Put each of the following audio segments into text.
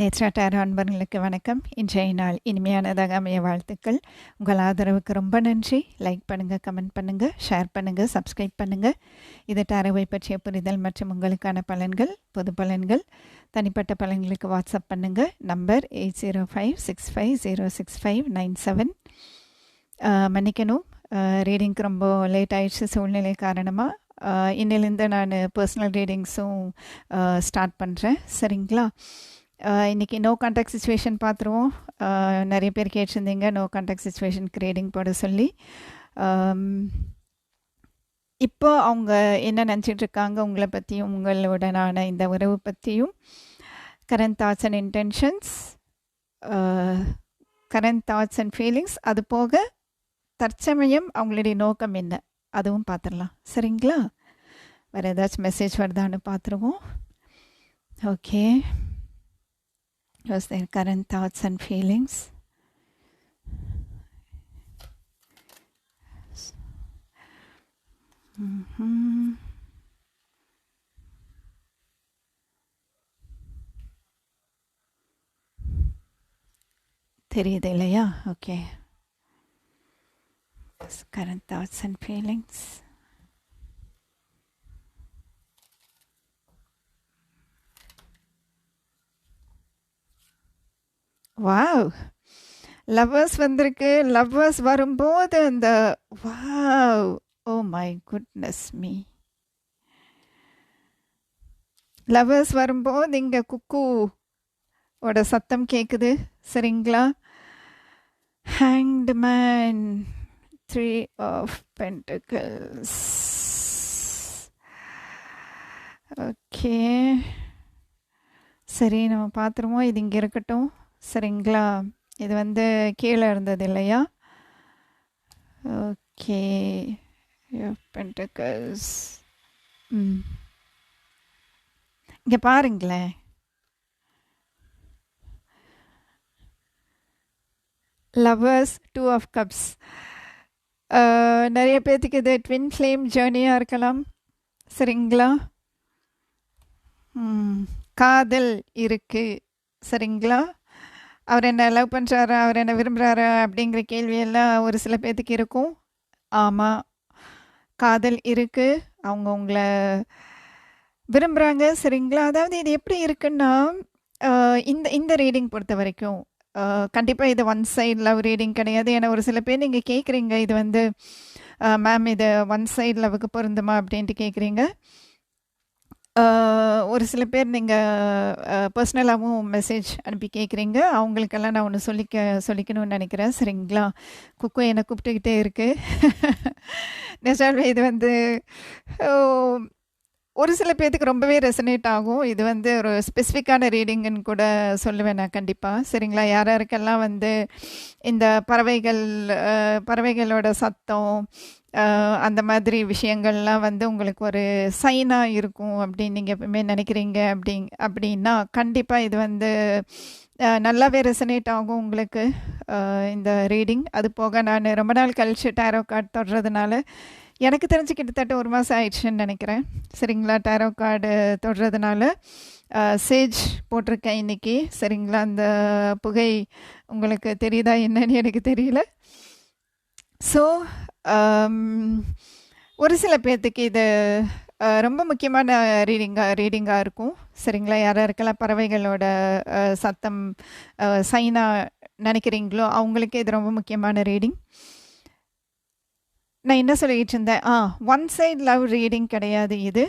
நேத்ரா அன்பர்களுக்கு வணக்கம். இன்றைய நாள் இனிமையானதாக அமைய வாழ்த்துக்கள். உங்கள் ஆதரவுக்கு ரொம்ப நன்றி. லைக் பண்ணுங்கள் கமெண்ட் பண்ணுங்கள் ஷேர் பண்ணுங்கள் சப்ஸ்கிரைப் பண்ணுங்கள் இது டாரவை பற்றிய புரிதல் மற்றும் உங்களுக்கான பலன்கள் பொது பலன்கள். தனிப்பட்ட பலன்களுக்கு வாட்ஸ்அப் பண்ணுங்கள் number eight zero five six five zero six five nine seven மன்னிக்கணும். ரீடிங்க்கு ரொம்ப லேட் ஆயிடுச்சு சூழ்நிலை காரணமாக இன்னிலேருந்து நான் பர்சனல் ரீடிங்ஸும் ஸ்டார்ட் பண்ணுறேன் சரிங்களா? இன்றைக்கி நோ கான்டாக்ட் சுச்சுவேஷன் பார்த்துருவோம் நிறைய பேர் கேட்டிருந்தீங்க நோ கான்டாக்ட் சுச்சுவேஷன் ரீடிங் போட சொல்லி. இப்போ அவங்க என்ன நினச்சிட்டு இருக்காங்க உங்களை பற்றியும் உங்களுடனான இந்த உறவு பற்றியும் current thoughts and intentions current thoughts and feelings அது போக தற்சமயம் அவங்களுடைய நோக்கம் என்ன? அதுவும் பார்த்துடலாம் சரிங்களா? வேறு ஏதாச்சும் மெசேஜ் வருதான்னு பார்த்துருவோம் okay was their current thoughts and feelings. Mm-hmm. தெரியுது இல்லையா okay current thoughts and feelings wow lovers வந்திருக்கு. லவ்வர்ஸ் வரும்போது அந்த wow oh my goodness me lovers வரும்போது இங்கே குக்கு ஓட சத்தம் கேட்குது சரிங்களா? Hanged man three of pentacles okay சரி நம்ம பார்த்துருவோம். இது இங்கே இருக்கட்டும். சரிங்களா? இது வந்து கீழே இருந்தது இல்லையா? ஓகே. பென்டக்கல்ஸ் ம். இங்கே பாருங்களேன். லவ்வர்ஸ் டூ ஆஃப் கப்ஸ் நிறைய பேர்த்துக்கு இது ட்வின் ஃப்ளேம் ஜேர்னியாக இருக்கலாம். சரிங்களா? காதல் இருக்குது சரிங்களா? அவர் என்ன லவ் பண்ணுறாரு அவர் என்ன விரும்புகிறாரு அப்படிங்கிற கேள்வியெல்லாம் ஒரு சில பேர்த்துக்கு இருக்கும். ஆமாம் காதல் இருக்குது அவங்க உங்களை விரும்புகிறாங்க சரிங்களா? அதாவது இது எப்படி இருக்குன்னா இந்த இந்த ரீடிங் பொறுத்த வரைக்கும் கண்டிப்பாக இது ஒன் சைட் லவ் ரீடிங் கிடையாது. ஏன்னா ஒரு சில பேர் நீங்கள் கேட்குறீங்க இது வந்து மேம் இது ஒன் சைட் லவ்வுக்கு பொருந்துமா? அப்படின்ட்டு கேட்குறீங்க ஒரு சில பேர் நீங்கள் பர்சனலாகவும் மெசேஜ் அனுப்பி கேட்குறீங்க அவங்களுக்கெல்லாம் நான் ஒன்று சொல்லிக்க சொல்லிக்கணும்னு நினைக்கிறேன். சரிங்களா? குக்கு என்னை கூப்பிட்டுக்கிட்டே இருக்குது நெசால்வே இது வந்து ஒரு சில பேர்த்துக்கு ரொம்பவே ரெசனேட் ஆகும். இது வந்து ஒரு ஸ்பெசிஃபிக்கான ரீடிங்குன்னு கூட சொல்லுவேன் நான் கண்டிப்பாக சரிங்களா? யார் யாருக்கெல்லாம் வந்து இந்த பறவைகள் பறவைகளோட சத்தம் அந்த மாதிரி விஷயங்கள்லாம் வந்து உங்களுக்கு ஒரு சைனாக இருக்கும் அப்படின்னு நீங்கள் எப்பவுமே நினைக்கிறீங்க அப்படி அப்படின்னா கண்டிப்பாக இது வந்து நல்லாவே ரெசனேட் ஆகும் உங்களுக்கு இந்த ரீடிங் அது போக நான் ரொம்ப நாள் கழிச்சு டேரோ கார்டு தொடுறதுனால எனக்கு தெரிஞ்சு கிட்டத்தட்ட ஒரு மாதம் ஆயிடுச்சுன்னு நினைக்கிறேன். சரிங்களா? டேரோ கார்டு தொடுறதுனால சேஜ் போட்டிருக்கேன் இன்றைக்கி சரிங்களா? அந்த புகை உங்களுக்கு தெரியுதா என்னன்னு எனக்கு தெரியல. ஸோ ஒரு சில பேர்த்துக்கு இது ரொம்ப முக்கியமான ரீடிங்காக ரீடிங்காக இருக்கும். சரிங்களா? யாராக இருக்கலாம்? பறவைகளோட சத்தம் சைனாக நினைக்கிறீங்களோ? அவங்களுக்கு இது ரொம்ப முக்கியமான ரீடிங் நான் என்ன சொல்லிக்கிட்டு இருந்தேன் ஆ ஒன் சைட் லவ் ரீடிங் கிடையாது இது.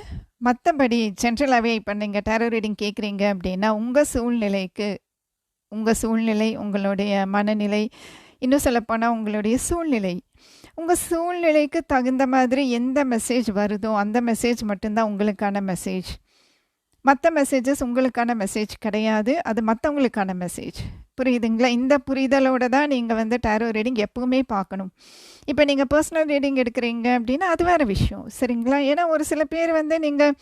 மற்றபடி ஜென்ரலாகவே இப்போ நீங்கள் டேரோ ரீடிங் கேட்குறீங்க அப்படின்னா உங்கள் சூழ்நிலைக்கு உங்கள் சூழ்நிலை உங்களுடைய மனநிலை இன்னும் சொல்லப்போனால் உங்களுடைய சூழ்நிலை. உங்கள் சூழ்நிலைக்கு தகுந்த மாதிரி எந்த மெசேஜ் வருதோ அந்த மெசேஜ் மட்டும்தான் உங்களுக்கான மெசேஜ் மற்ற மெசேஜஸ் உங்களுக்கான மெசேஜ் கிடையாது. அது மற்றவங்களுக்கான மெசேஜ் புரியுதுங்களா? இந்த புரிதலோடு தான் நீங்கள் வந்து டேரோ ரீடிங் எப்பவுமே பார்க்கணும். இப்போ நீங்கள் பர்சனல் ரீடிங் எடுக்கிறீங்க அப்படின்னா அது வேறு விஷயம் சரிங்களா? ஏன்னா ஒரு சில பேர் வந்து நீங்கள்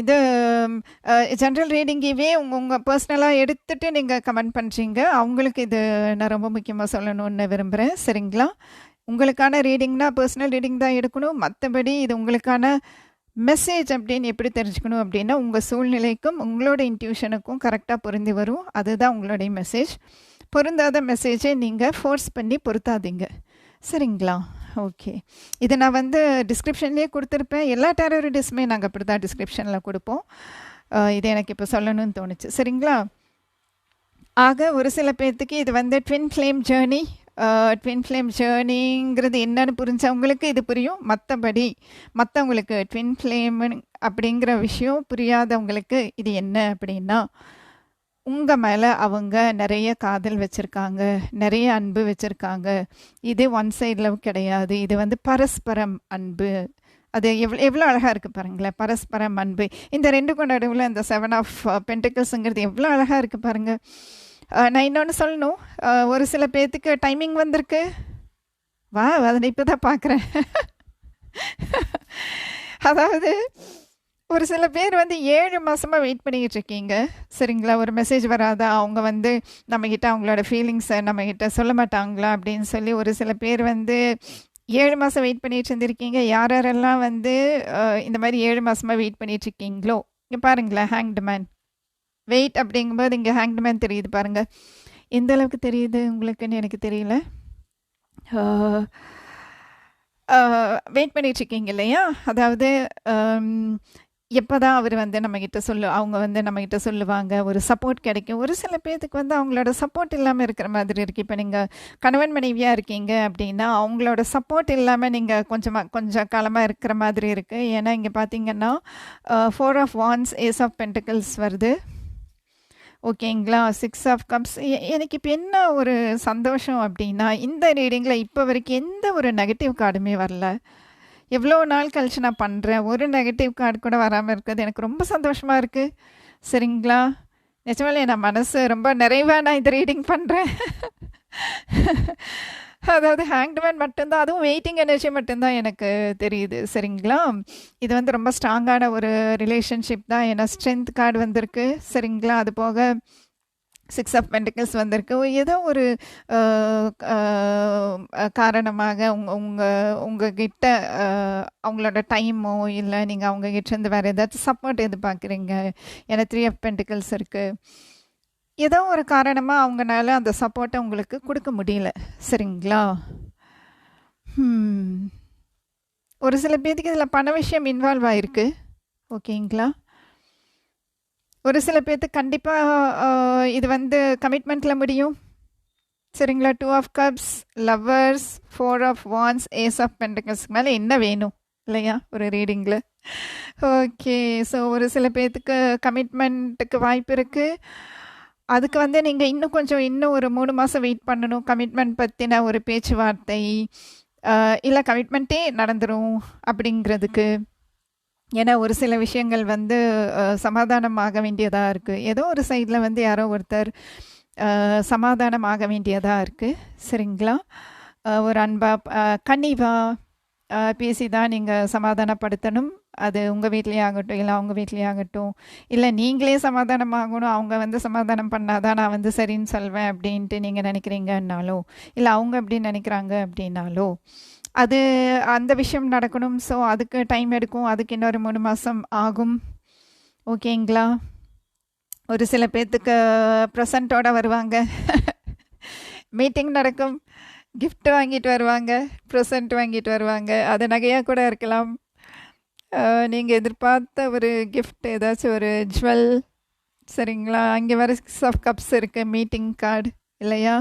இது ஜென்ரல் ரீடிங்கவே உங்கள் உங்கள் பர்சனலாக எடுத்துகிட்டு நீங்கள் கமெண்ட் பண்ணுறீங்க அவங்களுக்கு இது நான் ரொம்ப முக்கியமாக சொல்லணும்னு விரும்புகிறேன் சரிங்களா? உங்களுக்கான ரீடிங்னா பர்சனல் ரீடிங் தான் எடுக்கணும். மற்றபடி இது உங்களுக்கான மெசேஜ் அப்படின்னு எப்படி தெரிஞ்சுக்கணும் அப்படின்னா உங்கள் சூழ்நிலைக்கும் உங்களோட இன்ட்யூஷனுக்கும் கரெக்டாக பொருந்தி வரும். அதுதான் உங்களுடைய மெசேஜ் பொருந்தாத மெசேஜை நீங்கள் ஃபோர்ஸ் பண்ணி பொருத்தாதீங்க. சரிங்களா? ஓகே இது நான் வந்து டிஸ்கிரிப்ஷன்லேயே கொடுத்துருப்பேன். எல்லா டெரரிடிஸுமே நாங்கள் அப்படி தான் டிஸ்கிரிப்ஷனில் கொடுப்போம். இது எனக்கு இப்போ சொல்லணும்னு தோணுச்சு. சரிங்களா? ஆக ஒரு சில பேர்த்துக்கு இது வந்து twin flame journey twin flame ஜேர்னிங்கிறது என்னன்னு புரிஞ்சவங்களுக்கு இது புரியும். மற்றபடி மற்றவங்களுக்கு ட்வின் ஃப்ளேம் அப்படிங்கிற விஷயம் புரியாதவங்களுக்கு இது என்ன அப்படின்னா உங்கள் மேலே அவங்க நிறைய காதல் வச்சுருக்காங்க நிறைய அன்பு வச்சுருக்காங்க. இது ஒன் சைடில் கிடையாது. இது வந்து பரஸ்பரம் அன்பு. அது எவ்வளோ எவ்வளோ அழகாக இருக்குது பாருங்களேன். பரஸ்பரம் அன்பு. இந்த ரெண்டு நடுவில் இந்த செவன் ஆஃப் பென்டிக்கல்ஸுங்கிறது uh, எவ்வளோ அழகாக இருக்குது பாருங்கள் நான் இன்னொன்று சொல்லணும். ஒரு சில பேர்த்துக்கு டைமிங் வந்திருக்கு. வா அதை இப்போ தான் பார்க்குறேன் அதாவது ஒரு சில பேர் வந்து ஏழு மாதமாக வெயிட் பண்ணிக்கிட்டு இருக்கீங்க சரிங்களா? ஒரு மெசேஜ் வராதா? அவங்க வந்து நம்மக்கிட்ட அவங்களோட ஃபீலிங்ஸை நம்மக்கிட்ட சொல்ல மாட்டாங்களா? அப்படின்னு சொல்லி ஒரு சில பேர் வந்து ஏழு மாதம் வெயிட் பண்ணிகிட்டு இருந்திருக்கீங்க. யார் யாரெல்லாம் வந்து இந்த மாதிரி ஏழு மாதமாக வெயிட் பண்ணிகிட்டு இருக்கீங்களோ இங்கே பாருங்களேன் ஹேங்க்டு மேன் வெயிட் அப்படிங்கும்போது இங்கே ஹேங்க்டு மேன் தெரியுது பாருங்கள் எந்த அளவுக்கு தெரியுது உங்களுக்குன்னு எனக்கு தெரியல. வெயிட் பண்ணிகிட்டு இருக்கீங்க இல்லையா? அதாவது எப்போ தான் அவர் வந்து நம்மக்கிட்ட சொல்லு அவங்க வந்து நம்மக்கிட்ட சொல்லுவாங்க ஒரு சப்போர்ட் கிடைக்கும். ஒரு சில பேர்த்துக்கு வந்து அவங்களோட சப்போர்ட் இல்லாமல் இருக்கிற மாதிரி இருக்குது இப்போ நீங்கள் கணவன் மனைவியாக இருக்கீங்க அப்படின்னா அவங்களோட சப்போர்ட் இல்லாமல் நீங்கள் கொஞ்சமாக கொஞ்சம் காலமாக இருக்கிற மாதிரி இருக்குது ஏன்னா இங்கே பார்த்தீங்கன்னா four of wands ace of pentacles வருது. ஓகேங்களா? சிக்ஸ் ஆஃப் கப்ஸ் எனக்கு இப்போ என்ன ஒரு சந்தோஷம் அப்படின்னா இந்த ரீடிங்கில் இப்போ வரைக்கும் எந்த ஒரு நெகட்டிவ் கார்டுமே வரல. எவ்வளோ நாள் கழிச்சு நான் பண்ணுறேன் ஒரு நெகட்டிவ் கார்டு கூட வராமல் இருக்கிறது எனக்கு ரொம்ப சந்தோஷமாக இருக்குது சரிங்களா? நிஜமாலே நான் மனசு ரொம்ப நிறைவாக நான் இந்த ரீடிங் பண்ணுறேன் அதாவது ஹேங்க்மேன் மட்டும்தான் அதுவும் வெயிட்டிங் எனர்ஜி மட்டும்தான் எனக்கு தெரியுது. சரிங்களா? இது வந்து ரொம்ப ஸ்ட்ராங்கான ஒரு ரிலேஷன்ஷிப் தான். ஏன்னா ஸ்ட்ரென்த் கார்டு வந்திருக்கு. சரிங்களா? அது போக சிக்ஸ் ஆஃப் பென்டிகல்ஸ் வந்திருக்கு. ஏதோ ஒரு காரணமாக உங்க உங்கள் உங்ககிட்ட அவங்களோட டைமோ இல்லை நீங்கள் அவங்க வேறு ஏதாச்சும் சப்போர்ட் எதிர்பார்க்குறீங்க. ஏன்னா த்ரீ ஆஃப் பென்டிகல்ஸ் இருக்குது ஏதோ ஒரு காரணமாக அவங்களால அந்த சப்போர்ட்டை உங்களுக்கு கொடுக்க முடியல. சரிங்களா? ஒரு சில பேருக்கு இதில் பண விஷயம் இன்வால்வ் ஆகிருக்கு ஓகேங்களா? ஒரு சில பேர்த்துக்கு கண்டிப்பாக இது வந்து கமிட்மெண்ட்டில் முடியும். சரிங்களா? Two of cups lovers four of wands ace of பென்டிகல்ஸ்க்கு மேலே என்ன வேணும்? இல்லையா? ஒரு ரீடிங்கில் ஓகே ஸோ ஒரு சில பேர்த்துக்கு கமிட்மெண்ட்டுக்கு வாய்ப்பு இருக்குது அதுக்கு வந்து நீங்கள் இன்னும் கொஞ்சம் இன்னும் ஒரு மூணு மாதம் வெயிட் பண்ணணும். கமிட்மெண்ட் பற்றின ஒரு பேச்சுவார்த்தை இல்லை கமிட்மெண்ட்டே நடந்துடும் அப்படிங்கிறதுக்கு. ஏன்னா ஒரு சில விஷயங்கள் வந்து சமாதானமாக வேண்டியதாக இருக்குது ஏதோ ஒரு சைடில் வந்து யாரோ ஒருத்தர் சமாதானமாக வேண்டியதாக இருக்குது சரிங்களா? ஒரு அன்பா அஹ், கனிவா பேசி தான் நீங்கள் சமாதானப்படுத்தணும். அது உங்கள் வீட்லேயே ஆகட்டும் இல்லை அவங்க வீட்லேயே ஆகட்டும். இல்லை நீங்களே சமாதானமாகணும் அவங்க வந்து சமாதானம் பண்ணால் தான் நான் வந்து சரின்னு சொல்வேன் அப்படின்ட்டு நீங்கள் நினைக்கிறீங்கன்னாலோ இல்லை அவங்க அப்படின்னு நினைக்கிறாங்க அப்படின்னாலோ அது அந்த விஷயம் நடக்கணும். ஸோ அதுக்கு டைம் எடுக்கும். அதுக்கு இன்னொரு மூணு மாதம் ஆகும். ஓகேங்களா ஒரு சில பேர்த்துக்கு ப்ரெசண்ட்டோடு வருவாங்க. மீட்டிங் நடக்கும். கிஃப்ட் வாங்கிட்டு வருவாங்க. ப்ரெசண்ட் வாங்கிட்டு வருவாங்க. அது நகையாக கூட இருக்கலாம். நீங்கள் எதிர்பார்த்த ஒரு கிஃப்ட் ஏதாச்சும் ஒரு ஜுவல் சரிங்களா? அங்கே வர சஃப் கப்ஸ் இருக்குது மீட்டிங் கார்டு இல்லையா?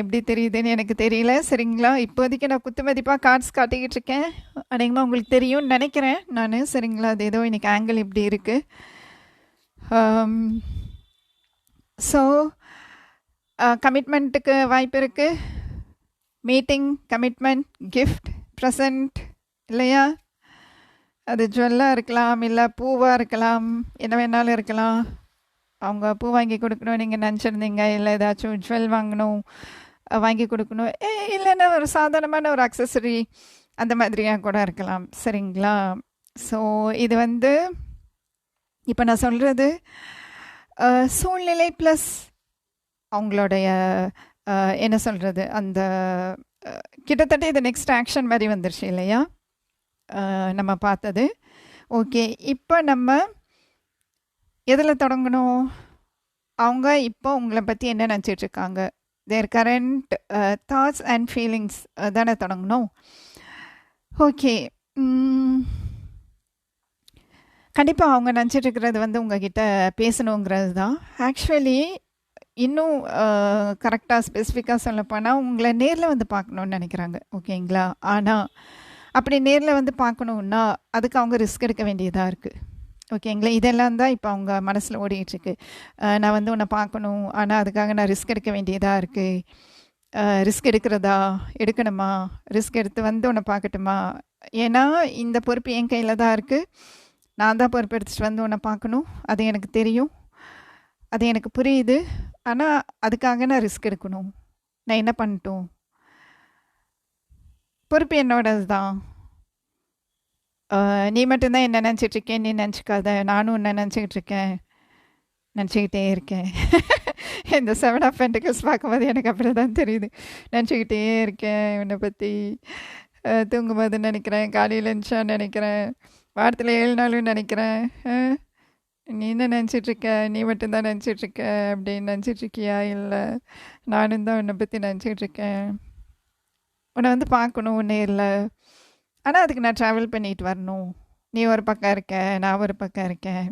எப்படி தெரியுதுன்னு எனக்கு தெரியல. சரிங்களா? இப்போதைக்கு நான் குத்து மதிப்பாக கார்ட்ஸ் காட்டிக்கிட்டு இருக்கேன். அநேகமாக உங்களுக்கு தெரியும்னு நினைக்கிறேன். நான் சரிங்களா? அது ஏதோ எனக்கு ஆங்கிள் இப்படி இருக்குது ஸோ கமிட்மெண்ட்டுக்கு வாய்ப்பு இருக்குது மீட்டிங் கமிட்மெண்ட் கிஃப்ட் ப்ரெசண்ட் இல்லையா? அது ஜுவல்லாக இருக்கலாம் இல்லை பூவாக இருக்கலாம் என்ன வேணாலும் இருக்கலாம். அவங்க பூ வாங்கி கொடுக்கணும் நீங்கள் நினச்சிருந்தீங்க இல்லை ஏதாச்சும் ஜுவல் வாங்கணும் வாங்கி கொடுக்கணும் ஏ இல்லைன்னா ஒரு சாதாரணமான ஒரு அக்சசரி அந்த மாதிரியாக கூட இருக்கலாம். சரிங்களா? ஸோ இது வந்து இப்போ நான் சொல்கிறது சூழ்நிலை ப்ளஸ் அவங்களுடைய என்ன சொல்கிறது அந்த கிட்டத்தட்ட இது நெக்ஸ்ட் ஆக்ஷன் மாதிரி வந்துருச்சு இல்லையா? நம்ம பார்த்தது. ஓகே இப்போ நம்ம எதில் தொடங்கணும்? அவங்க இப்போ உங்களை பற்றி என்ன நினச்சிட்ருக்காங்க their current thoughts and feelings தானே தொடங்கணும்? ஓகே கண்டிப்பாக அவங்க நினச்சிட்டு இருக்கிறது வந்து உங்ககிட்ட பேசணுங்கிறது தான். ஆக்சுவலி இன்னும் கரெக்டாக ஸ்பெசிஃபிக்காக சொல்லப்போனால் உங்களை நேரில் வந்து பார்க்கணுன்னு நினைக்கிறாங்க. ஓகேங்களா ஆனால் அப்படி நேரில் வந்து பார்க்கணுன்னா அதுக்கு அவங்க ரிஸ்க் எடுக்க வேண்டியதாக இருக்குது ஓகேங்களா இதெல்லாம் தான் இப்போ அவங்க மனசில் ஓடிட்டுருக்கு நான் வந்து உன்னை பார்க்கணும். ஆனால் அதுக்காக நான் ரிஸ்க் எடுக்க வேண்டியதாக இருக்குது ரிஸ்க் எடுக்கிறதா? எடுக்கணுமா? ரிஸ்க் எடுத்து வந்து உன்னை பார்க்கட்டுமா? ஏன்னா இந்த பொறுப்பு என் கையில் தான் இருக்குது நான் தான் பொறுப்பு எடுத்துகிட்டு வந்து உன்னை பார்க்கணும். அது எனக்கு தெரியும். அது எனக்கு புரியுது. ஆனால் அதுக்காக நான் ரிஸ்க் எடுக்கணும். நான் என்ன பண்ணட்டும்? பொறுப்பு என்னோடது தான் நீ மட்டும்தான் என்ன நினச்சிட்டு இருக்கேன் நீ நினச்சிக்காத. நானும் உன்னை நினச்சிக்கிட்டு இருக்கேன் நினச்சிக்கிட்டே இருக்கேன். இந்த செவன் ஆஃப் பென்டிகல்ஸ் பார்க்கும்போது எனக்கு அப்படி தான் தெரியுது. நினச்சிக்கிட்டே இருக்கேன் உன்னை பற்றி தூங்கும்போது நினைக்கிறேன். காலையில் இருந்துச்சா நினைக்கிறேன். வாரத்தில் ஏழு நாளும் நினைக்கிறேன். நீ என்ன நினச்சிட்ருக்க? நீ மட்டும்தான் நினச்சிட்டு இருக்க அப்படின்னு நினச்சிட்டு இருக்கியா இல்லை நானும் தான் உன்னை பற்றி நினச்சிட்டு இருக்கேன் உன்னை வந்து பார்க்கணும். ஒன்றே இல்லை. ஆனால் அதுக்கு நான் ட்ராவல் பண்ணிட்டு வரணும். நீ ஒரு பக்கம் இருக்க நான் ஒரு பக்கம் இருக்கேன்.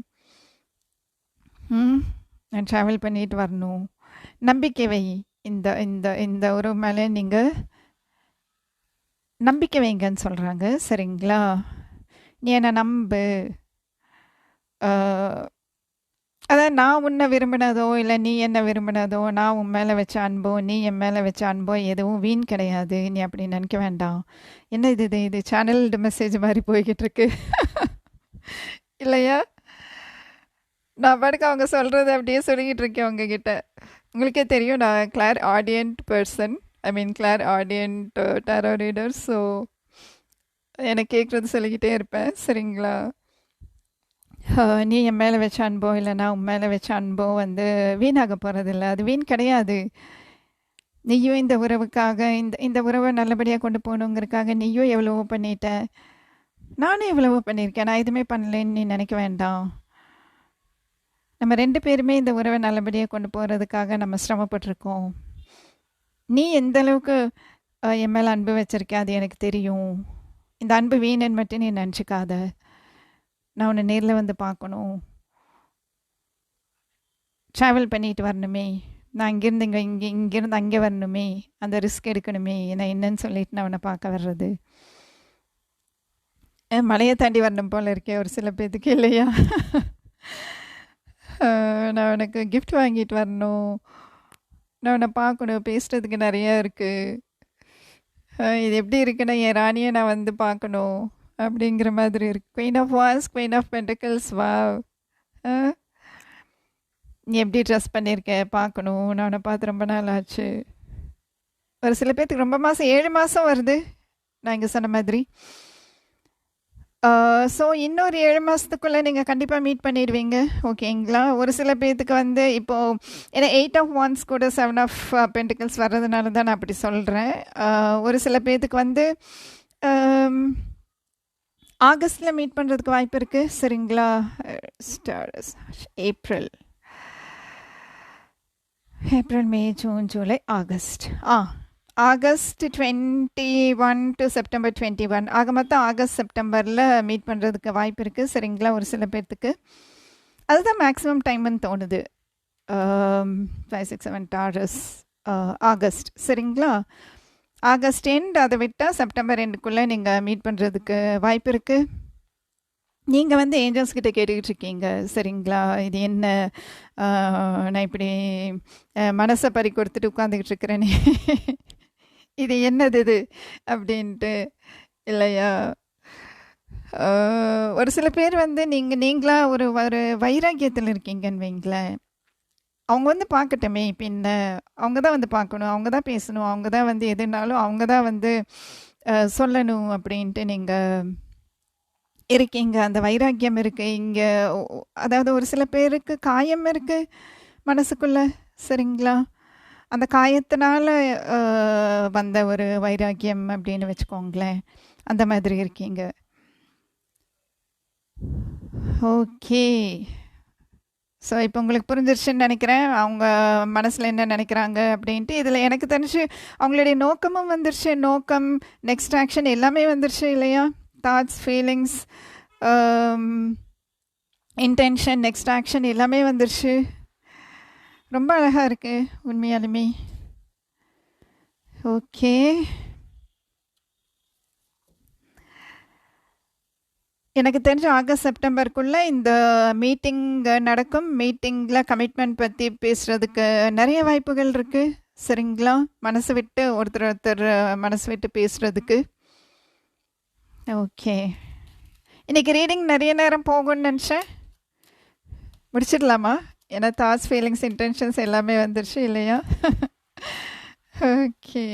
ம் நான் ட்ராவல் பண்ணிட்டு வரணும். நம்பிக்கை வை. இந்த இந்த இந்த உறவு மேலே நீங்கள் நம்பிக்கை வைங்கன்னு சொல்கிறாங்க சரிங்களா? நீ என்னை நம்பு. அதான் நான் உன்னை விரும்பினதோ இல்லை நீ என்ன விரும்பினதோ நான் உன் மேலே வச்ச அன்போ நீ என் மேலே வச்ச அன்போ எதுவும் வீண் கிடையாது. நீ அப்படி நினைக்க வேண்டாம். என்ன இது இது இது சேனல்டு மெசேஜ் மாதிரி போய்கிட்டு இருக்கு இல்லையா? நான் பாட்டுக்கு அவங்க சொல்கிறது அப்படியே சொல்லிக்கிட்டு இருக்கேன் உங்ககிட்ட. உங்களுக்கே தெரியும் நான் clairaudient person I mean clairaudient tarot reader so எனக்கு கேட்குறது சொல்லிக்கிட்டே இருப்பேன். சரிங்களா? நீ என் மேலே வச்ச அன்போ இல்லை நான் உன் மேலே வச்ச அன்போ வந்து வீணாக போகிறதில்ல அது வீண் கிடையாது. நீயும் இந்த உறவுக்காக இந்த இந்த உறவை நல்லபடியாக கொண்டு போகணுங்கிறதுக்காக நீயும் எவ்வளவோ பண்ணிட்ட. நானும் எவ்வளவோ பண்ணியிருக்கேன் நான் எதுவுமே பண்ணலைன்னு நீ நினைக்க வேண்டாம். நம்ம ரெண்டு பேருமே இந்த உறவை நல்லபடியாக கொண்டு போகிறதுக்காக நம்ம சிரமப்பட்டிருக்கோம். நீ எந்த அளவுக்கு என் மேலே அன்பு வச்சிருக்க அது எனக்கு தெரியும். இந்த அன்பு வீணன் மட்டும் நீ நினச்சிக்காத. நான் உன்னை நேரில் வந்து பார்க்கணும். ட்ராவல் பண்ணிட்டு வரணுமே. நான் இங்கேருந்து இங்கே இங்கே இங்கேருந்து அங்கே வரணுமே. அந்த ரிஸ்க் எடுக்கணுமே. நான் என்னன்னு சொல்லிட்டு நான் அவனை பார்க்க வர்றது. மலையை தாண்டி வரணும் போல இருக்கே ஒரு சில பேத்துக்கு இல்லையா? நான் உனக்கு கிஃப்ட் வாங்கிட்டு வரணும். நான் உன்னை பார்க்கணும். பேசுகிறதுக்கு நிறையா இருக்குது இது எப்படி இருக்குன்னா என் ராணியை நான் வந்து பார்க்கணும். அப்படிங்கிற மாதிரி இருக்கு. குயின் ஆஃப் வாஸ் குயின் ஆஃப் பென்டக்கிள்ஸ் வா நீ எப்படி ட்ரெஸ் பண்ணியிருக்க பார்க்கணும். நான் உன்னை பார்த்து ரொம்ப நாள் ஆச்சு. ஒரு சில பேர்த்துக்கு ரொம்ப மாதம் ஏழு மாதம் வருது. நான் இங்கே சொன்ன மாதிரி. ஸோ இன்னொரு ஏழு மாதத்துக்குள்ளே நீங்கள் கண்டிப்பாக மீட் பண்ணிடுவீங்க. ஓகேங்களா ஒரு சில பேர்த்துக்கு வந்து இப்போது ஏன்னா எயிட் ஆஃப் ஒன்ஸ் கூட செவன் ஆஃப் பென்டிகல்ஸ் வர்றதுனால தான் நான் அப்படி சொல்கிறேன் ஒரு சில பேர்த்துக்கு வந்து ஆகஸ்டில் மீட் பண்ணுறதுக்கு வாய்ப்பு இருக்குது சரிங்களா? Stars. April. April May June July August. Ah August twenty one to September twenty one ஆக மொத்தம் ஆகஸ்ட் செப்டம்பரில் மீட் பண்ணுறதுக்கு வாய்ப்பு இருக்குது சரிங்களா? ஒரு சில பேர்த்துக்கு. அதுதான் மேக்ஸிமம் டைம்னு தோணுது. Five six seven Taurus August. சரிங்களா? ஆகஸ்ட் எண்ட் அதை விட்டால் செப்டம்பர் எண்டுக்குள்ளே நீங்கள் மீட் பண்ணுறதுக்கு வாய்ப்பு இருக்குது நீங்கள் வந்து ஏஞ்சல்ஸ் கிட்டே கேட்டுக்கிட்டு இருக்கீங்க. சரிங்களா? இது என்ன? நான் இப்படி மனசை பறி கொடுத்துட்டு உட்காந்துக்கிட்டு இருக்கிறேனே. இது என்னது இது? அப்படின்ட்டு இல்லையா? ஒரு சில பேர் வந்து நீங்கள் நீங்களாக ஒரு ஒரு வைராக்கியத்தில் இருக்கீங்கன்னு வைங்களேன். அவங்க வந்து பார்க்கட்டுமே. பின்ன அவங்க தான் வந்து பார்க்கணும். அவங்க தான் பேசணும். அவங்க தான் வந்து எதுனாலும் அவங்க தான் வந்து சொல்லணும் அப்படின்ட்டு நீங்கள் இருக்கீங்க அந்த வைராக்கியம் இருக்குது இங்கே அதாவது ஒரு சில பேருக்கு காயம் இருக்குது மனசுக்குள்ள. சரிங்களா? அந்த காயத்தினால வந்த ஒரு வைராக்கியம் அப்படின்னு வச்சுக்கோங்களேன். அந்த மாதிரி இருக்கீங்க. ஓகே. ஸோ இப்போ உங்களுக்கு புரிஞ்சிருச்சுன்னு நினைக்கிறேன். அவங்க மனசில் என்ன நினைக்கிறாங்க அப்படின்ட்டு இதில் எனக்கு தெரிஞ்சு அவங்களுடைய நோக்கமும் வந்துருச்சு. நோக்கம் நெக்ஸ்ட் ஆக்ஷன் எல்லாமே வந்துருச்சு இல்லையா? Thoughts feelings intention next action எல்லாமே வந்துருச்சு. ரொம்ப அழகாக இருக்குது உண்மையாலுமே. ஓகே எனக்கு தெரிஞ்ச ஆகஸ்ட் செப்டம்பருக்குள்ளே இந்த மீட்டிங் நடக்கும். மீட்டிங்கில் கமிட்மெண்ட் பற்றி பேசுகிறதுக்கு நிறைய வாய்ப்புகள் இருக்குது சரிங்களா? மனசு விட்டு ஒருத்தர் ஒருத்தர் மனசு விட்டு பேசுகிறதுக்கு ஓகே இன்றைக்கி ரீடிங் நிறைய நேரம் போகும்னு நினச்சேன். முடிச்சிடலாமா? ஏன்னா தாட்ஸ் ஃபீலிங்ஸ் இன்டென்ஷன்ஸ் எல்லாமே வந்துருச்சு இல்லையா? ஓகே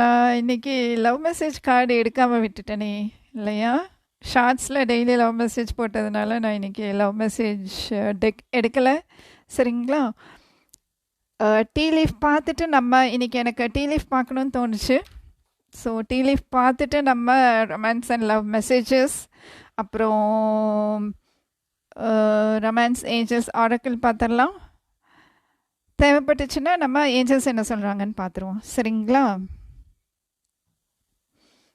நான் இன்றைக்கி லவ் மெசேஜ் கார்டு எடுக்காமல் விட்டுட்டேனே இல்லையா? ஷார்ட்ஸில் டெய்லி லவ் மெசேஜ் போட்டதுனால நான் இன்றைக்கி லவ் மெசேஜ் டெக் uh, எடுக்கலை. சரிங்களா? Uh, டீ லீஃப் பார்த்துட்டு நம்ம இன்றைக்கி எனக்கு டீ லீஃப் பார்க்கணுன்னு தோணுச்சு. ஸோ டீ லீஃப் பார்த்துட்டு நம்ம ரொமான்ஸ் அண்ட் லவ் மெசேஜஸ் அப்புறம் ரொமான்ஸ் ஏஞ்சல்ஸ் ஆரக்கிள் பார்த்துடலாம். தேவைப்பட்டுச்சுன்னா நம்ம ஏஞ்சல்ஸ் என்ன சொல்கிறாங்கன்னு பார்த்துருவோம். சரிங்களா?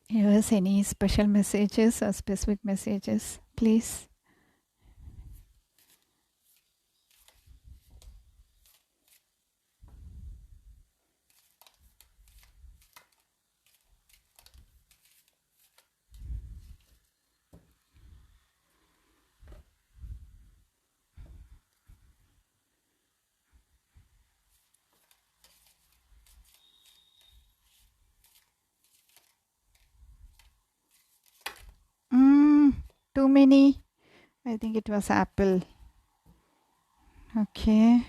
Here's any special messages or specific messages, please. Too many. I think it was apple. Okay.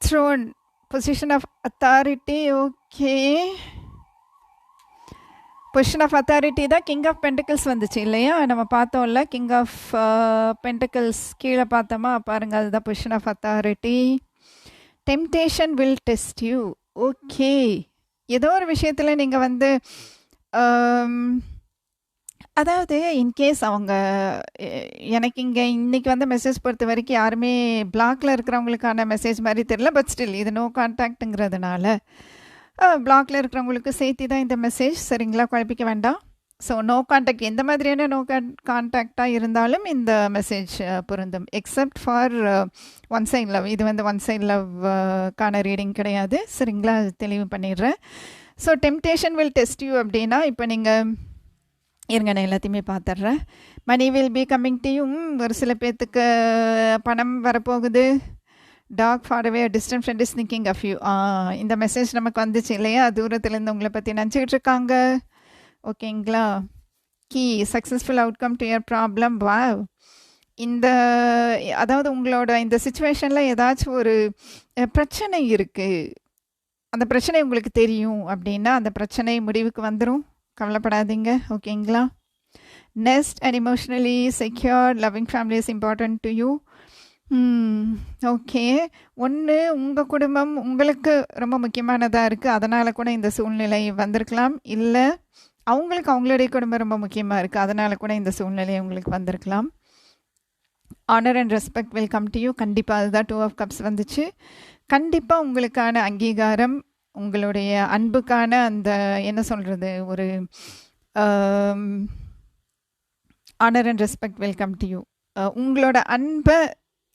Throne, position of authority. Okay. Position of authority தான் king of pentacles வந்துச்சு இல்லையா நம்ம பார்த்தோம்ல கிங் ஆஃப் பென்டக்கிள்ஸ் கீழே பார்த்தோமா பாருங்கள் அதுதான் position of authority temptation will test you okay ஏதோ ஒரு விஷயத்தில் நீங்கள் வந்து அதாவது இன்கேஸ் அவங்க எனக்கு இங்கே இன்றைக்கி வந்த மெசேஜ் பொறுத்த வரைக்கும் யாருமே பிளாக்ல இருக்கிறவங்களுக்கான மெசேஜ் மாதிரி தெரியல பட் ஸ்டில் இது நோ கான்டாக்ட்டுங்கிறதுனால பிளாக்ல இருக்கிறவங்களுக்கு சேர்த்து தான் இந்த மெசேஜ் சரிங்களா குழப்பிக்க வேண்டாம். ஸோ நோ கான்டாக்ட் எந்த மாதிரியான நோ கான்டாக்டாக இருந்தாலும் இந்த மெசேஜ் பொருந்தும். Except for one side love இது வந்து ஒன் சைட் லவ்க்கான ரீடிங் கிடையாது. சரிங்களா தெளிவு பண்ணிடுறேன். So temptation will test you அப்படின்னா இப்போ நீங்கள் இருங்க நான் எல்லாத்தையுமே பார்த்துட்றேன் money will be coming to you ஒரு சில பேர்த்துக்கு பணம் வரப்போகுது. Talk far away distant friend is thinking of you இந்த மெசேஜ் நமக்கு வந்துச்சு இல்லையா? தூரத்துலேருந்து உங்களை பற்றி நினச்சிக்கிட்டு இருக்காங்க. ஓகேங்களா? Key successful outcome to your problem வா இந்த அதாவது உங்களோட இந்த சுச்சுவேஷனில் ஏதாச்சும் ஒரு பிரச்சனை இருக்குது அந்த பிரச்சனை உங்களுக்கு தெரியும் அப்படின்னா அந்த பிரச்சனை முடிவுக்கு வந்துடும் கவலைப்படாதீங்க. ஓகேங்களா? Nest and emotionally secure loving family is important to you okay ஒன்று உங்கள் குடும்பம் உங்களுக்கு ரொம்ப முக்கியமானதாக இருக்குது அதனால் கூட இந்த சூழ்நிலை வந்திருக்கலாம். இல்லை அவங்களுக்கு அவங்களுடைய குடும்பம் ரொம்ப முக்கியமாக இருக்குது அதனால் கூட இந்த சூழ்நிலை உங்களுக்கு வந்திருக்கலாம். Honour and respect will come to you கண்டிப்பாக அதுதான் டூ ஆஃப் கப்ஸ் வந்துச்சு. கண்டிப்பாக உங்களுக்கான அங்கீகாரம் உங்களுடைய அன்புக்கான அந்த என்ன சொல்கிறது ஒரு honour and respect welcome to you உங்களோட அன்பை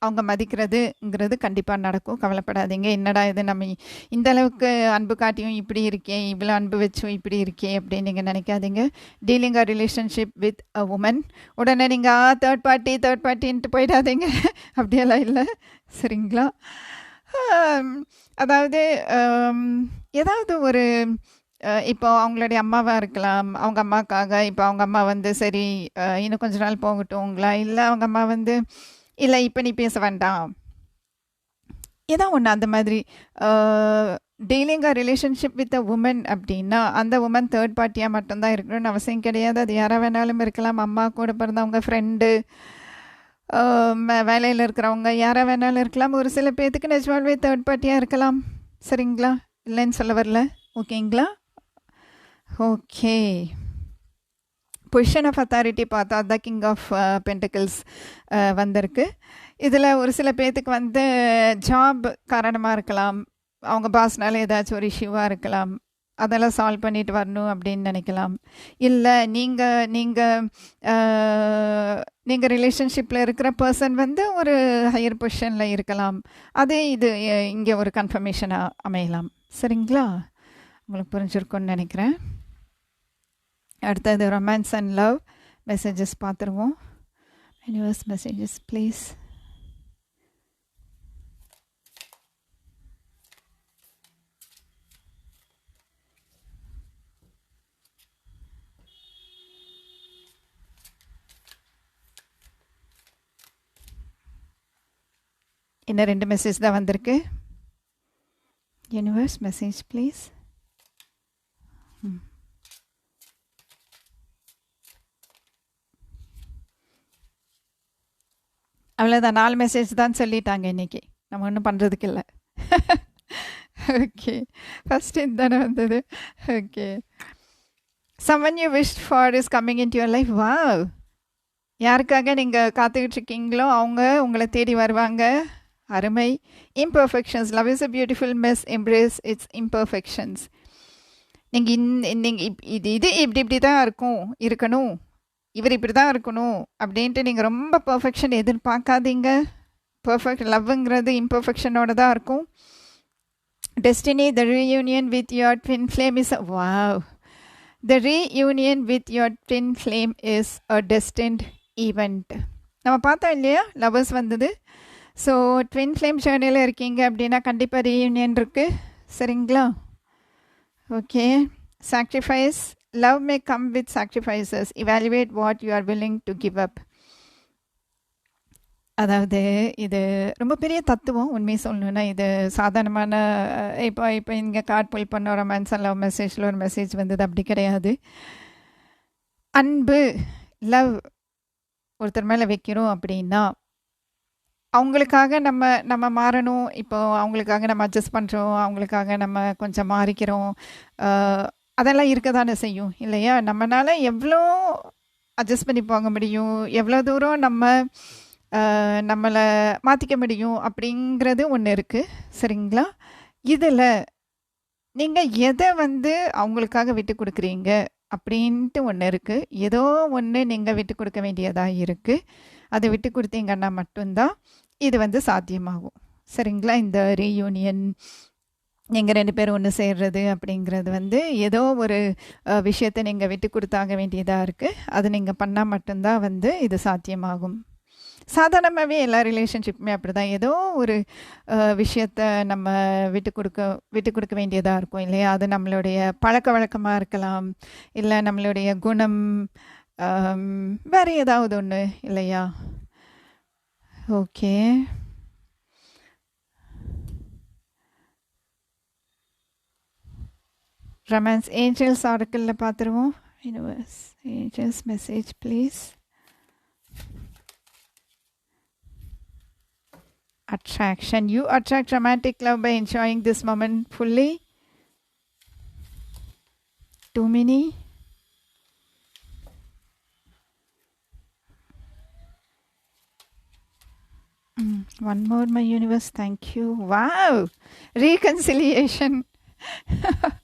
அவங்க மதிக்கிறதுங்கிறது கண்டிப்பாக நடக்கும். கவலைப்படாதீங்க. என்னடா இது நம்ம இந்த அளவுக்கு அன்பு காட்டியும் இப்படி இருக்கே இவ்வளோ அன்பு வச்சும் இப்படி இருக்கே அப்படின்னு நீங்கள் நினைக்காதீங்க. Dealing a relationship with a woman உடனே நீங்கள் தேர்ட் பார்ட்டி தேர்ட் பார்ட்டின்ட்டு போயிடாதீங்க. அப்படியெல்லாம் இல்லை. சரிங்களா? அதாவது ஏதாவது ஒரு இப்போ அவங்களுடைய அம்மாவாக இருக்கலாம். அவங்க அம்மாக்காக இப்போ அவங்க அம்மா வந்து சரி இன்னும் கொஞ்ச நாள் போகட்டும்ங்களா இல்லை அவங்க அம்மா வந்து இல்லை இப்போ நீ பேச வேண்டாம். ஏதோ ஒன்று அந்த மாதிரி. Dealing a relationship with a woman அப்படின்னா அந்த உமன் தேர்ட் பார்ட்டியாக மட்டும்தான் இருக்கணும்னு அவசியம் கிடையாது. அது யாராக வேணாலும் இருக்கலாம். அம்மா கூட பிறந்தவங்க ஃப்ரெண்டு வேலையில் இருக்கிறவங்க. யாராக வேணாலும் இருக்கலாம். ஒரு சில பேர்த்துக்கு நிஜமாவே தேர்ட் பார்ட்டியாக இருக்கலாம். சரிங்களா? இல்லைன்னு சொல்ல வரல. ஓகேங்களா? ஓகே. பொசிஷன் ஆஃப் அத்தாரிட்டி பார்த்தா த கிங் ஆஃப் பென்டிகல்ஸ் வந்திருக்கு. இதில் ஒரு சில பேர்த்துக்கு வந்து ஜாப் காரணமாக இருக்கலாம். அவங்க பாஸ்னால ஏதாச்சும் ஒரு இஷ்யூவாக இருக்கலாம். அதெல்லாம் சால்வ் பண்ணிட்டு வரணும் அப்படின்னு நினைக்கலாம். இல்லை நீங்கள் நீங்கள் நீங்கள் ரிலேஷன்ஷிப்பில் இருக்கிற பர்சன் வந்து ஒரு ஹையர் பொசிஷனில் இருக்கலாம். அதே இது இங்கே ஒரு கன்ஃபர்மேஷனாக அமையலாம். சரிங்களா? உங்களுக்கு புரிஞ்சிருக்கும்னு நினைக்கிறேன். அடுத்தது ரொமான்ஸ் அண்ட் லவ் மெசேஜஸ் பார்த்துருவோம். யூனிவர்ஸ் மெசேஜஸ் ப்ளீஸ் இன்னும் ரெண்டு மெசேஜ் தான் வந்திருக்கு? யூனிவர்ஸ் மெசேஜ் ப்ளீஸ் அவ்வளோதான் நாலு மெசேஜ் தான் சொல்லிட்டாங்க இன்றைக்கி நம்ம ஒன்றும் பண்ணுறதுக்கு இல்லை. ஓகே ஃபஸ்ட்டு தானே வந்தது? Okay someone you wish for is coming in your life வா யாருக்காக நீங்கள் காத்துக்கிட்டு இருக்கீங்களோ அவங்க உங்களை தேடி வருவாங்க. அருமை. Imperfections love is a beautiful mess embrace its imperfections நீங்கள் இன் நீங்கள் இப் இது இது இப்படி இப்படி தான் இருக்கும். இருக்கணும். இவர் இப்படி தான் இருக்கணும். அப்படின்ட்டு நீங்கள் ரொம்ப பர்ஃபெக்ஷன் எதிர்பார்க்காதீங்க. பர்ஃபெக்ட் லவ்ங்கிறது இம்பர்ஃபெக்ஷனோட தான் இருக்கும். Destiny the reunion with your twin flame is a wow the reunion with your twin flame is a destined event நம்ம பார்த்தோம் இல்லையா? லவ்வர்ஸ் வந்தது. ஸோ ட்வின் ஃப்ளேம் ஜேர்னியில் இருக்கீங்க அப்படின்னா கண்டிப்பாக ரீயூனியன் இருக்குது சரிங்களா? Okay sacrifice love may come with sacrifices evaluate what you are willing to give up அதாவது இது ரொம்ப பெரிய தத்துவம் உண்மை சொல்லணுன்னா இது சாதாரணமான இப்போ இப்போ இங்கே கார்ட் புல் பண்ண ரொமான்ஸ் லவ் மெசேஜில் ஒரு மெசேஜ் வந்தது அப்படி கிடையாது. அன்பு லவ் ஒருத்தர் மேலே வைக்கிறோம் அப்படின்னா அவங்களுக்காக நம்ம நம்ம மாறணும். இப்போ அவங்களுக்காக நம்ம அட்ஜஸ்ட் பண்ணுறோம் அவங்களுக்காக நம்ம கொஞ்சம் மாறிக்கிறோம். அதெல்லாம் இருக்க தானே செய்யும் இல்லையா? நம்மளால் எவ்வளோ அட்ஜஸ்ட் பண்ணி போக முடியும்? எவ்வளோ தூரம் நம்ம நம்மளை மாற்றிக்க முடியும்? அப்படிங்கிறது ஒன்று இருக்குது சரிங்களா? இதில் நீங்கள் எதை வந்து அவங்களுக்காக விட்டு கொடுக்குறீங்க? அப்படின்ட்டு ஒன்று இருக்குது ஏதோ ஒன்று நீங்கள் விட்டு கொடுக்க வேண்டியதாக இருக்குது அதை விட்டு கொடுத்தீங்கன்னா மட்டும்தான் இது வந்து சாத்தியமாகும். சரிங்களா? இந்த ரீயூனியன் நீங்கள் ரெண்டு பேரும் ஒன்று சேர்றது அப்படிங்கிறது வந்து ஏதோ ஒரு விஷயத்தை நீங்கள் விட்டு கொடுத்தாக வேண்டியதாக இருக்குது அது நீங்கள் பண்ணால் மட்டும்தான் வந்து இது சாத்தியமாகும். சாதாரணமாகவே எல்லா ரிலேஷன்ஷிப்புமே அப்படி தான் ஏதோ ஒரு விஷயத்த நம்ம விட்டு கொடுக்க விட்டு கொடுக்க வேண்டியதாக இருக்கும் இல்லையா? அது நம்மளுடைய பழக்க வழக்கமாக இருக்கலாம். இல்லை நம்மளுடைய குணம் வேறு ஏதாவது ஒன்று இல்லையா ஓகே ரொமான்ஸ் ஏஞ்சல்ஸ் ஆர்க்கிளில் பார்த்துருவோம் universe angels message please attraction. You attract romantic love by enjoying this moment fully. Too many. Mm, one more, my universe. Thank you. Wow. Reconciliation.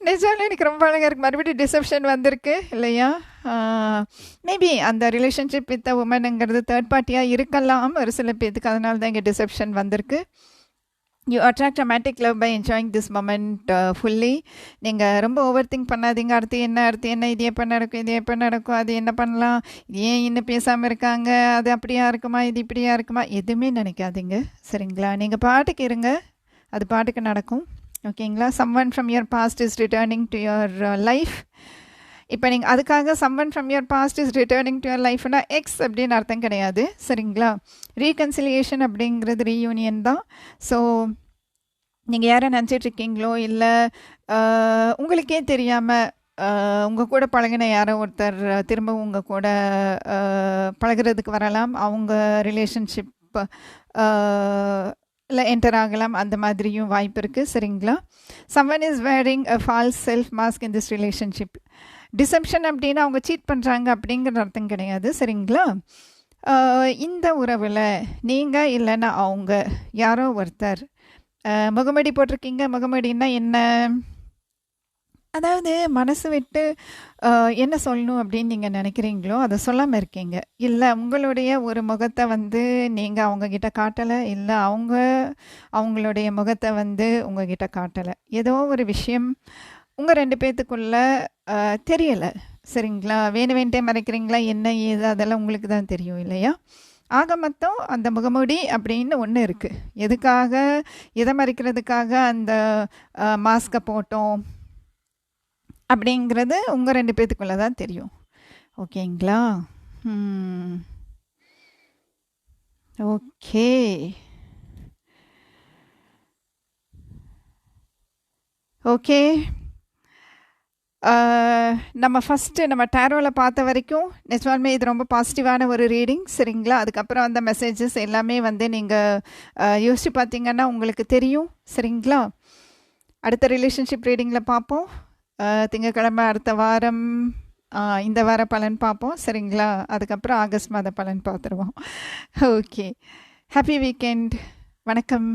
நிஜாலும் எனக்கு ரொம்ப அழகாக இருக்குது மறுபடியும் டிசப்ஷன் வந்திருக்கு இல்லையா மேபி அந்த ரிலேஷன்ஷிப் வித் உமனுங்கிறது தேர்ட் பார்ட்டியாக இருக்கலாம் ஒரு சில பேத்துக்கு அதனால தான் இங்கே டிசப்ஷன் வந்திருக்கு you attract romantic love by enjoying this moment fully நீங்கள் ரொம்ப ஓவர் திங்க் பண்ணாதீங்க. அடுத்து என்ன அடுத்து என்ன இது எப்போ நடக்கும் இது எப்போ நடக்கும் அது என்ன பண்ணலாம்? இது ஏன் இன்னும் பேசாமல் இருக்காங்க? அது அப்படியா இருக்குமா? இது இப்படியா இருக்குமா? எதுவுமே நினைக்காதீங்க. சரிங்களா? நீங்கள் பாட்டுக்கு இருங்க அது பாட்டுக்கு நடக்கும். ஓகேங்களா someone from your past is returning to your life இப்போ நீங்கள் அதுக்காக someone from your past is returning to your லைஃப்னா ex அப்படின்னு அர்த்தம் கிடையாது. சரிங்களா? ரீகன்சிலியேஷன் அப்படிங்கிறது ரீயூனியன் தான். ஸோ நீங்கள் யாரை நினச்சிட்ருக்கீங்களோ இல்லை உங்களுக்கே தெரியாமல் உங்கள் கூட பழகின யாரோ ஒருத்தர் திரும்ப உங்கள் கூட பழகிறதுக்கு வரலாம். அவங்க ரிலேஷன்ஷிப் இல்லை என்டர் ஆகலாம். அந்த மாதிரியும் வாய்ப்பு இருக்குது சரிங்களா? Someone is wearing a false self mask in this relationship deception அப்படின்னா அவங்க சீட் பண்ணுறாங்க அப்படிங்கிற அர்த்தம் கிடையாது சரிங்களா? இந்த உறவில் நீங்கள் இல்லைன்னா அவங்க யாரோ ஒருத்தர். முகமடி போட்டிருக்கீங்க. முகமடின்னா என்ன? அதாவது மனசு விட்டு என்ன சொல்லணும் அப்படின்னு நீங்கள் நினைக்கிறீங்களோ அதை சொல்லாமல் இருக்கீங்க. இல்லை உங்களுடைய ஒரு முகத்தை வந்து நீங்கள் அவங்கக்கிட்ட காட்டலை இல்லை அவங்க அவங்களுடைய முகத்தை வந்து உங்ககிட்ட காட்டலை. ஏதோ ஒரு விஷயம் உங்கள் ரெண்டு பேர்த்துக்குள்ள தெரியலை. சரிங்களா? வேணும் வேண்டே மறைக்கிறீங்களா? என்ன ஏது? அதெல்லாம் உங்களுக்கு தான் தெரியும் இல்லையா? ஆக மொத்தம் அந்த முகமூடி அப்படின்னு ஒன்று இருக்குது எதுக்காக? எதை மறைக்கிறதுக்காக அந்த மாஸ்கை போட்டோம்? அப்படிங்கிறது உங்கள் ரெண்டு பேர்த்துக்குள்ளே தான் தெரியும். ஓகேங்களா? ஓகே. ஓகே. நம்ம ஃபஸ்ட்டு நம்ம டேரோவில் பார்த்த வரைக்கும் நிஜமாலுமே இது ரொம்ப பாசிட்டிவான ஒரு ரீடிங் சரிங்களா? அதுக்கப்புறம் அந்த மெசேஜஸ் எல்லாமே வந்து நீங்கள் யோசிச்சு பார்த்தீங்கன்னா உங்களுக்கு தெரியும் சரிங்களா? அடுத்த ரிலேஷன்ஷிப் ரீடிங்கில் பார்ப்போம். திங்கக்கிழமை அடுத்த வாரம் இந்த வார பலன் பார்ப்போம் சரிங்களா? அதுக்கப்புறம் ஆகஸ்ட் மாத பலன் பார்த்துருவோம். ஓகே ஹாப்பி வீக்கெண்ட் வணக்கம்.